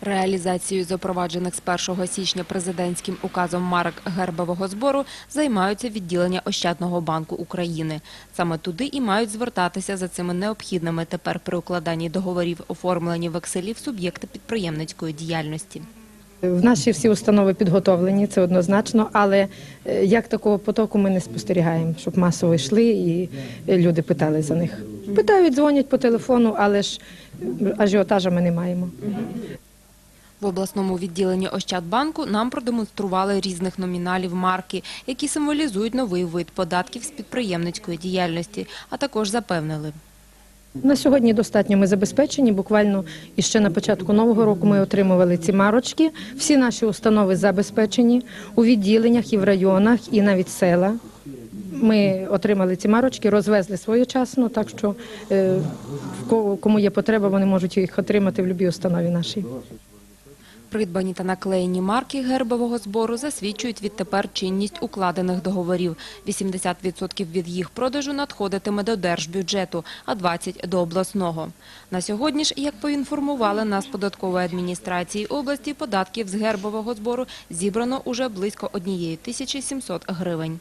Реалізацією запроваджених з 1 січня президентським указом марок гербового збору займаються відділення Ощадного банку України. Саме туди і мають звертатися за цими необхідними тепер при укладанні договорів оформлені векселів суб'єкти підприємницької діяльності. В наші всі установи підготовлені, це однозначно, але е, як такого потоку ми не спостерігаємо, щоб масово йшли і е, люди питали за них. Питають, дзвонять по телефону, але ж е, ажіотажа ми не маємо. В обласному відділенні Ощадбанку нам продемонстрували різних номіналів марки, які символізують новий вид податків з підприємницької діяльності, а також запевнили. На сьогодні достатньо ми забезпечені. Буквально іще на початку нового року ми отримували ці марочки. Всі наші установи забезпечені у відділеннях і в районах, і навіть села. Ми отримали ці марочки, розвезли своєчасно, так що е, кому є потреба, вони можуть їх отримати в будь-якій установі нашій. Придбані та наклеєні марки гербового збору засвідчують відтепер чинність укладених договорів. 80% від їх продажу надходитиме до держбюджету, а 20% – до обласного. На сьогодні ж, як поінформували нас податкової адміністрації області, податків з гербового збору зібрано уже близько 1700 гривень.